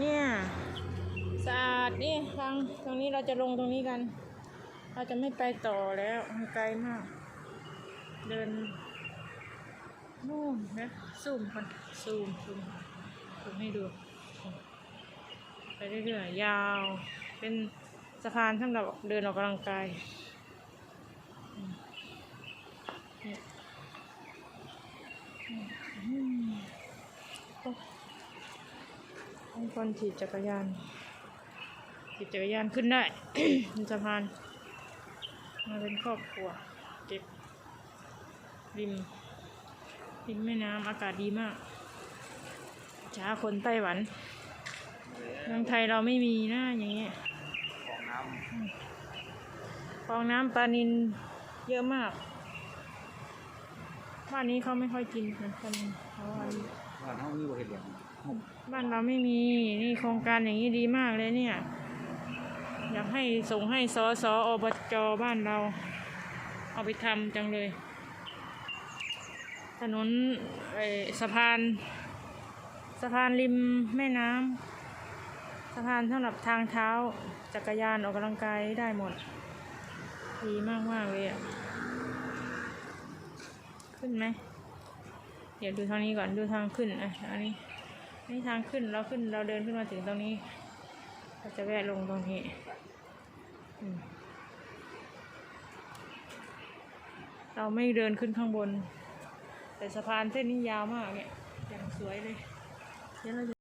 เนี่ยสะอาดนี่ทางตรงนี้เราจะลงตรงนี้กัน เราจะไม่ไปต่อแล้วมันไกลมาก เดินนู่นนะซูมก่อนซูมซูมซูมให้ดู ไปเรื่อยๆยาว เป็นสะพานสำหรับเดินออกกำลังกายอืมนี่อืมโอ้ คนขี่จักรยานขี่จักรยานขึ้นได้บนสะพานมาเป็นครอบครัวเก็บริมริมแม่น้ำอากาศดีมากช้าคนไต้หวันเมืองไทยเราไม่มีนะอย่างเงี้ยของน้คลองน้ำปลานินเยอะมาก บ้านนี้เขาไม่ค่อยกินนะปลานินเขาว่าบ้านเขามีบ่เห็ดอย่าง บ้านเราไม่มีนี่โครงการอย่างนี้ดีมากเลยเนี่ย อยากให้ส่งให้สอสออบจบ้านเรา เอาไปทำจังเลย ถนนเอ่อสะพาน สะพานริมแม่น้ำสะพานสำหรับทางเท้าจักรยานออกกำลังกายได้หมด ดีมากมากเลยอะ ขึ้นไหมเดี๋ยวดูทางนี้ก่อนดูทางขึ้นอะอันนี้ นี่ทางขึ้นเราขึ้นเราเดินขึ้นมาถึงตรงนี้เราจะแวะลงตรงนี้เราไม่เดินขึ้นข้างบน แต่สะพานเส้นนี้ยาวมากเนี่ยอย่างสวยเลยเดี๋ยวเรา